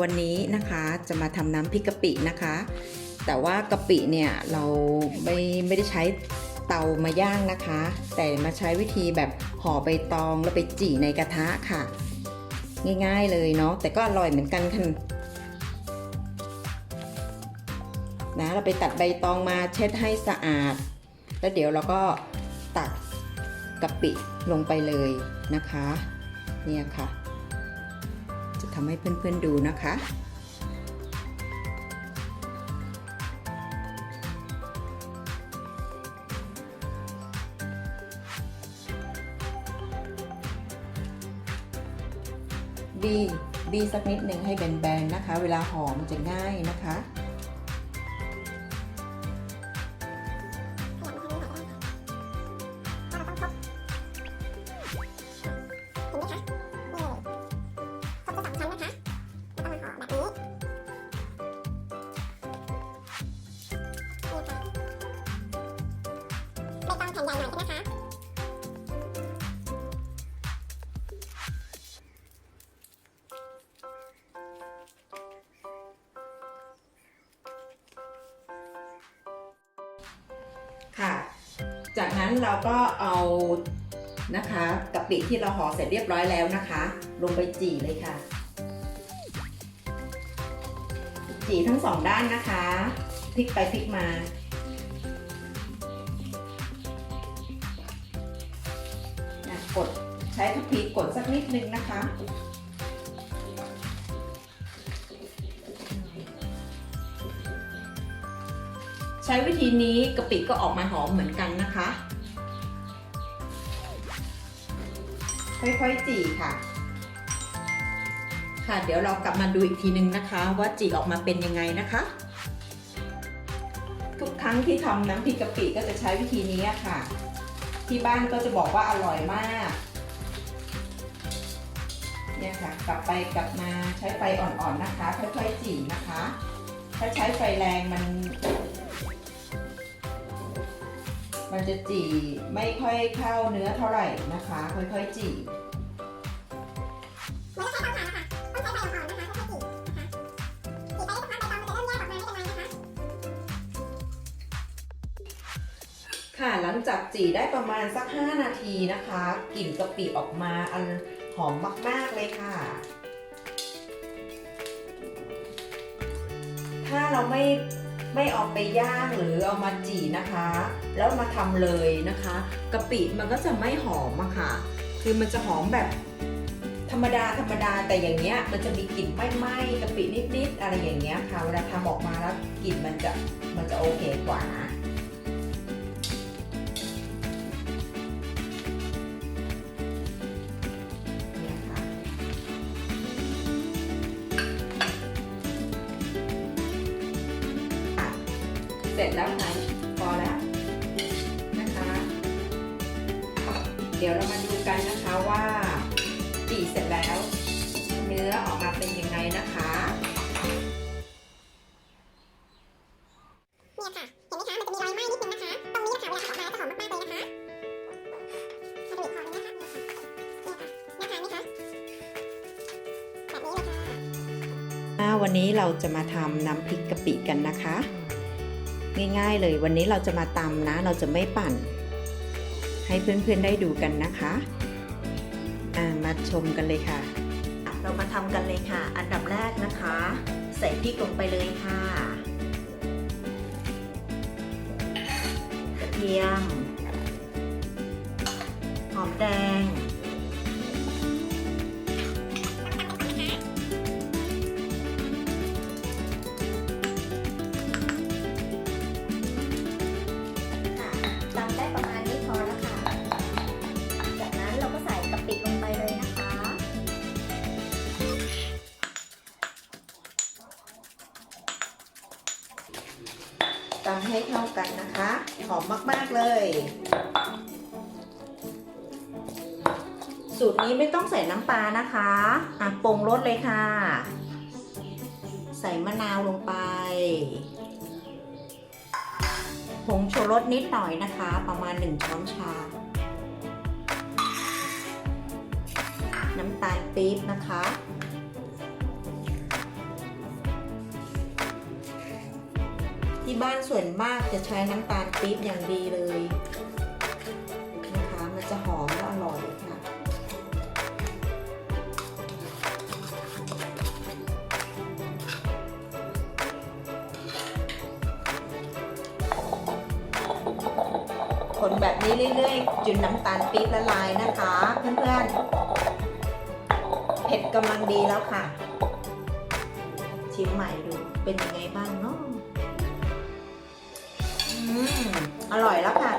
วันนี้นะคะจะมาทำน้ำพริกกะปินะคะ แต่ว่ากะปิเนี่ยเราไม่ไม่ได้ใช้เตามาย่างนะคะ แต่มาใช้วิธีแบบห่อใบตองแล้วไปจี่ในกระทะค่ะ ง่ายๆเลยเนาะแต่ก็อร่อยเหมือนกันค่ะนะเราไปตัดใบตองมาเช็ดให้สะอาด แล้วเดี๋ยวเราก็ตักกะปิลงไปเลยนะคะ เนี่ยค่ะ จะทำให้เพื่อนๆดูนะคะ บีบีสักนิดหนึ่งให้แบนๆนะคะ เวลาหอมจะง่ายนะคะ ค่ะ จากนั้นเราก็เอานะคะกะปิที่เราห่อเสร็จเรียบร้อยแล้วนะคะ ลงไปจี่เลยค่ะ จี่ทั้งสองด้านนะคะ พลิกไปพลิกมานะกดใช้ทัพพีกดสักนิดนึงนะคะใช้วิธีนี้กะปิก็ออกมาหอมเหมือนกันนะคะ ค่อยๆจี่ค่ะ ค่ะ เดี๋ยวเรากลับมาดูอีกทีนึงนะคะ ว่าจี่ออกมาเป็นยังไงนะคะ งที่ทำน้ำพริกกะปิก็จะใช้วิธีนี้ค่ะ ที่บ้านก็จะบอกว่าอร่อยมาก เนี่ยค่ะ กลับไปกลับมาใช้ไฟอ่อนๆนะคะ ค่อยๆจี่นะคะ ถ้าใช้ไฟแรงมัน มันจะจี่ไม่ค่อยเข้าเนื้อเท่าไหร่นะคะ ค่อยๆจี่ ค่ะหลังจากจี่ได้ประมาณสัก 5 นาทีนะคะกลิ่นกะปิออกมาอันหอมมากๆเลยค่ะ ถ้าเราไม่ไม่เอาไปย่างหรือเอามาจี่นะคะ แล้วมาทำเลยนะคะกะปิมันก็จะไม่หอมอะค่ะ คือมันจะหอมแบบธรรมดาธรรมดาแต่อย่างเงี้ยมันจะมีกลิ่นไหม้ๆกะปินิดๆอะไรอย่างเงี้ยค่ะ เวลาทำออกมาแล้วกลิ่นมันจะมันจะโอเคกว่า เสร็จแล้วค่ะพอแล้วนะคะ เดี๋ยวเรามาดูกันนะคะว่าจีเสร็จแล้ว เนื้อออกมาเป็นยังไงนะคะเนี่ยค่ะเห็นไหมคะมันจะมีรอยไหม้นิดนึงนะคะ ตรงนี้นะคะเวลาขัดออกมาจะหอมมากๆเลยนะคะมาดูอีกครั้งนะคะเนี่ยค่ะเนี่ยค่ะแบบนี้เลยค่ะอ่าวันนี้เราจะมาทำน้ำพริกกะปิกันนะคะ ง่ายๆ เลยวันนี้เราจะมาตำนะ เราจะไม่ปั่น ให้เพื่อนๆได้ดูกันนะคะมาชมกันเลยค่ะ เรามาทำกันเลยค่ะ อันดับแรกนะคะ ใส่พริกลงไปเลยค่ะกระเทียม หอมแดง ตำให้เข้ากันนะคะ หอมมาก ๆ เลย สูตรนี้ไม่ต้องใส่น้ำปลานะคะอะปรุงรสเลยค่ะ ใส่มะนาวลงไปผงชูรสนิดหน่อยนะคะ ประมาณ 1 ช้อนชา น้ำตาลปี๊บนะคะ ที่บ้านส่วนมากจะใช้น้ำตาลปี๊บอย่างดีเลยนะคะมันจะหอมและอร่อยค่ะคนแบบนี้เรื่อยๆจนน้ำตาลปี๊บละลายนะคะ เพื่อนๆเผ็ดกำลังดีแล้วค่ะ ชิมใหม่ดูเป็นยังไงบ้างเนาะ อร่อยแล้วค่ะ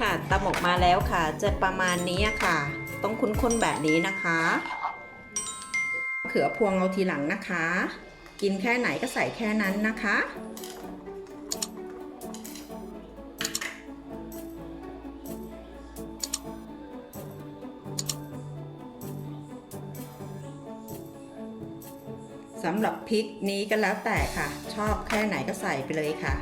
ค่ะตำออกมาแล้วค่ะ จะประมาณนี้ค่ะ ต้องคุ้นๆแบบนี้นะคะเขือพวงเอาทีหลังนะคะ กินแค่ไหนก็ใส่แค่นั้นนะคะ สำหรับพริกนี้ก็แล้วแต่ค่ะ ชอบแค่ไหนก็ใส่ไปเลยค่ะ